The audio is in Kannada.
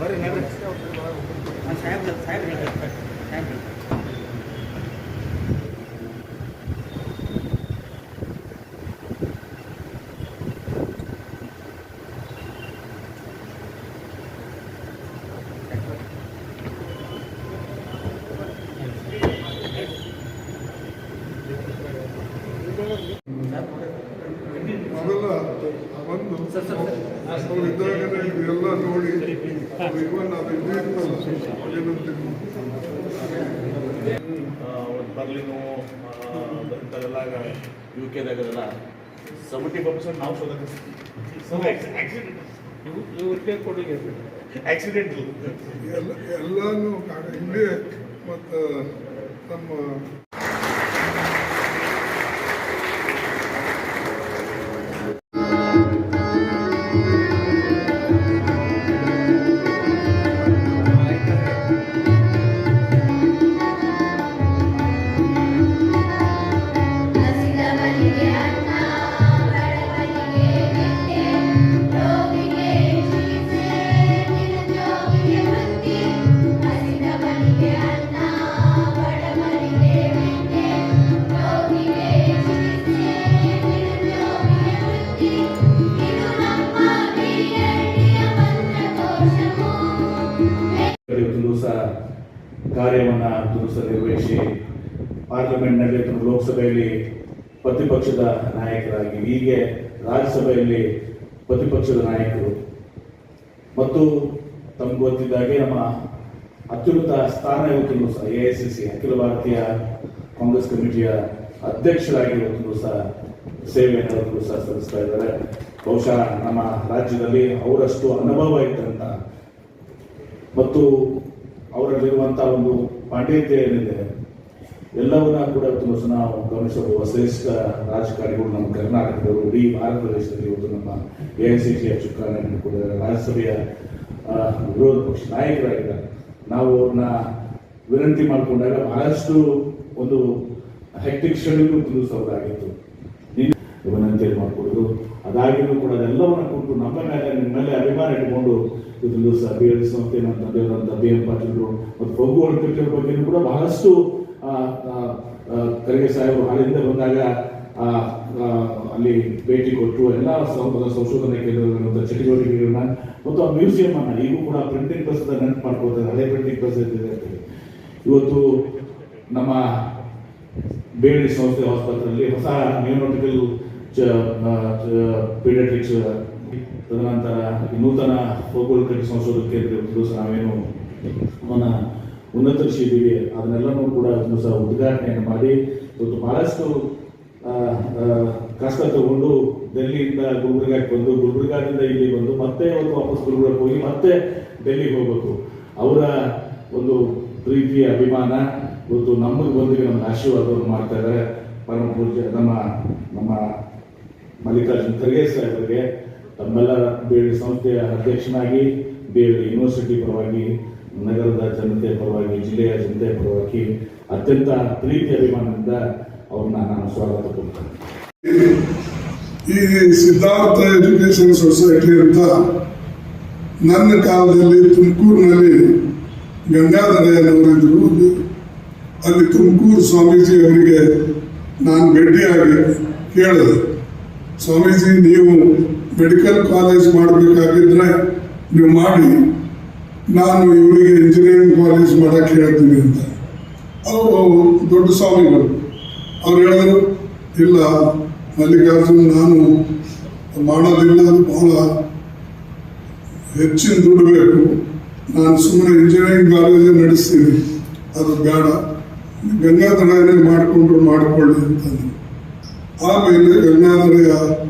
ಬರ್ರಿ ಹೇಳ್ರಿ ಸಾಹೇಬ್ ಸಾಹೇಬ್ ಹೇಳ್ರಿ ಸಾಹೇಬ್ ಬಂದು ಅವ್ರು ಇದೆಲ್ಲ ನೋಡಿ ಇವನ್ ಅದು ಒಂದು ಬರ್ಲಿನು ಬರುತ್ತಲ್ಲ ಯು ಕೆದಾಗಲ್ಲ ಸೆವೆಂಟಿ ಪರ್ಸೆಂಟ್ ನಾವು ಆಕ್ಸಿಡೆಂಟ್ ಎಲ್ಲ ಎಲ್ಲಾನು ಹಿಂದೆ ಇಲ್ಲೇ ಮತ್ತು ನಮ್ಮ ಕಾರ್ಯವನ್ನ ದಿವಸ ನಿರ್ವಹಿಸಿ ಪಾರ್ಲಿಮೆಂಟ್ನಲ್ಲಿ ಅಥವಾ ಲೋಕಸಭೆಯಲ್ಲಿ ಪ್ರತಿಪಕ್ಷದ ನಾಯಕರಾಗಿ, ಹೀಗೆ ರಾಜ್ಯಸಭೆಯಲ್ಲಿ ಪ್ರತಿಪಕ್ಷದ ನಾಯಕರು. ಮತ್ತು ತಮ್ಗೆ ಗೊತ್ತಿದ್ದಾಗೆ ನಮ್ಮ ಅತ್ಯುನ್ನತ ಸ್ಥಾನ ಇವತ್ತು ಸಹ, ಎ ಐ ಸಿ ಸಿ, ಅಖಿಲ ಭಾರತೀಯ ಕಾಂಗ್ರೆಸ್ ಕಮಿಟಿಯ ಅಧ್ಯಕ್ಷರಾಗಿ ಸಹ ಸೇವೆಯನ್ನು ಸಹ ಸಲ್ಲಿಸ್ತಾ ಇದ್ದಾರೆ. ಬಹುಶಃ ನಮ್ಮ ರಾಜ್ಯದಲ್ಲಿ ಅವರಷ್ಟು ಅನುಭವ ಇದ್ದಂತ. ಮತ್ತು ಅವರಲ್ಲಿರುವಂತಹ ಒಂದು ಪಾಂಡಿತ್ಯ ಏನಿದೆ ಎಲ್ಲವನ್ನ ಕೂಡ ಇವತ್ತು ನಾವು ಗಮನಿಸಬಹುದು ಶ್ರೇಷ್ಠ ರಾಜಕಾರಣಿಗಳು ನಮ್ಮ ಕರ್ನಾಟಕದವರು, ಇಡೀ ಭಾರತ ದೇಶದಲ್ಲಿ ಇವತ್ತು ನಮ್ಮ ಎ ಐ ಸಿ ಸಿಯ ಚುಕ್ಕಾನ ಕೂಡ ರಾಜ್ಯಸಭೆಯ ವಿರೋಧ ಪಕ್ಷ ನಾಯಕರಾಗಿದ್ದಾರೆ. ನಾವು ಅವ್ರನ್ನ ವಿನಂತಿ ಮಾಡಿಕೊಂಡಾಗ ಬಹಳಷ್ಟು ಒಂದು ಹೆಕ್ಟಿಕ್ ಶೆಡ್ಯೂಲ್ ತಿಳಿಸೋದಾಗಿತ್ತು ವಿನಂತಿಯನ್ನು ಮಾಡಿಕೊಡೋದು. ಅದಾಗಿಯೂ ಕೂಡ ಅದೆಲ್ಲವನ್ನು ಕೊಟ್ಟು ನಮ್ಮ ಮೇಲೆ ನಿಮ್ಮ ಮೇಲೆ ಅಭಿಮಾನ ಇಟ್ಕೊಂಡು ಇದು ದಿವಸ ಬಿ ಸಂಸ್ಥೆ ನಮ್ಮ ತಂದೆಯವರಂತ ಬಿ ಎಂ ಪಾಟೀಲ್ರು ಮತ್ತು ಪಗ್ಗು ಅಡ್ಕಲ್ಚರ್ ಬಗ್ಗೆ ಕೂಡ ಬಹಳಷ್ಟು ಖರ್ಗೆ ಸಾಹೇಬರು ಹಾಳಿಂದ ಬಂದಾಗ ಅಲ್ಲಿ ಭೇಟಿ ಕೊಟ್ಟು ಎಲ್ಲ ಸಂಶೋಧನೆ ಕೇಂದ್ರಗಳಿರುವಂಥ ಚಟುವಟಿಕೆಗಳನ್ನ, ಮತ್ತು ಆ ಮ್ಯೂಸಿಯಂ ಅನ್ನ ಈಗೂ ಕೂಡ ಪ್ರಿಂಟಿಂಗ್ ಪ್ರೆಸ್ ನೆನಪು ಮಾಡ್ಕೊಳ್ತಾರೆ, ಹಳೆ ಪ್ರಿಂಟಿಂಗ್ ಪ್ರೆಸ್ ಇರ್ತಿದೆ ಅಂತೇಳಿ ಇವತ್ತು ನಮ್ಮ ಬೇಡಿ ಸಂಸ್ಥೆ ಆಸ್ಪತ್ರೆಯಲ್ಲಿ ಹೊಸ ನ್ಯೂರೋಟಿಕಲ್ ಪೀಡಿಯಾಟ್ರಿಕ್ಸ್, ತದನಂತರ ನೂತನ ಫೋಗೋಲ್ಕಟ್ ಸಂಶೋಧಕ ಕೇಂದ್ರ ಸಹ ನಾವೇನು ನಾವೇನು ಉನ್ನತ ಉನ್ನತರಿಸಿದ್ದೀವಿ ಅದನ್ನೆಲ್ಲನೂ ಕೂಡ ಸಹ ಉದ್ಘಾಟನೆಯನ್ನು ಮಾಡಿ, ಇವತ್ತು ಬಹಳಷ್ಟು ಕಷ್ಟ ತಗೊಂಡು ಡೆಲ್ಲಿಯಿಂದ ಗುಲ್ಬರ್ಗಾಕ್ಕೆ ಬಂದು, ಗುಲ್ಬರ್ಗಾದಿಂದ ಇಲ್ಲಿ ಬಂದು ಮತ್ತೆ ಇವತ್ತು ವಾಪಸ್ ಗುಲ್ಬರ್ಗಕ್ಕೆ ಹೋಗಿ ಮತ್ತೆ ಡೆಲ್ಲಿಗೆ ಹೋಗ್ಬೇಕು. ಅವರ ಒಂದು ಪ್ರೀತಿ ಅಭಿಮಾನ, ಇವತ್ತು ನಮಗೆ ಬಂದಿಗೆ ನಮ್ಮ ಆಶೀರ್ವಾದವನ್ನು ಮಾಡ್ತಾ ಇದ್ದಾರೆ. ಪರಮ ಪೂಜೆ ನಮ್ಮ ನಮ್ಮ ಮಲ್ಲಿಕಾರ್ಜುನ್ ಖರ್ಗೆ ಸಾಹೇಬರಿಗೆ ತಮ್ಮೆಲ್ಲ ಬೇರೆ ಸಂಸ್ಥೆಯ ಅಧ್ಯಕ್ಷನಾಗಿ, ಬೇರೆ ಯೂನಿವರ್ಸಿಟಿ ಪರವಾಗಿ, ನಗರದ ಜನತೆ ಪರವಾಗಿ, ಜಿಲ್ಲೆಯ ಜನತೆ ಪರವಾಗಿ ಅತ್ಯಂತ ಪ್ರೀತಿ ಅಭಿಮಾನದಿಂದ ಅವ್ರನ್ನ ನಾನು ಸ್ವಾಗತ ಕೊಡ್ತೇನೆ. ಈ ಸಿದ್ಧಾರ್ಥ ಎಜುಕೇಶನ್ ಸೊಸೈಟಿ ಅಂತ ನನ್ನ ಕಾಲದಲ್ಲಿ ತುಮಕೂರಿನಲ್ಲಿ ಗಂಗಾಧರಯ್ಯನವರಿದ್ದರು ಅಲ್ಲಿ ತುಮಕೂರು ಸ್ವಾಮೀಜಿ ಅವರಿಗೆ ನಾನು ಭೇಟಿಯಾಗಿ ಕೇಳಿದೆ. ಸ್ವಾಮೀಜಿ, ನೀವು ಮೆಡಿಕಲ್ ಕಾಲೇಜ್ ಮಾಡಬೇಕಾಗಿದ್ರೆ ನೀವು ಮಾಡಿ. ನಾನು ಇವರಿಗೆ ಇಂಜಿನಿಯರಿಂಗ್ ಕಾಲೇಜ್ ಮಾಡಕ್ಕೆ ಹೇಳ್ತೀನಿ ಅಂತ. ಅವರು ದೊಡ್ಡ ಸ್ವಾಮಿಗಳು. ಅವ್ರು ಹೇಳಿದರು, ಇಲ್ಲ, ಮಲ್ಲಿಕಾರ್ಜುನ್, ನಾನು ಮಾಡೋದಿಲ್ಲ, ಅದು ಬಹಳ ಹೆಚ್ಚಿನ ದುಡ್ಡು ಬೇಕು ನಾನು ಸುಮ್ಮನೆ ಇಂಜಿನಿಯರಿಂಗ್ ಕಾಲೇಜ್ ನಡೆಸ್ತೀನಿ. ಅದು ಬೇಡ. ಗಂಗಾಧರನೇ ಮಾಡಿಕೊಂಡ್ರು ಮಾಡಿಕೊಳ್ಳಿ I believe in Nazareth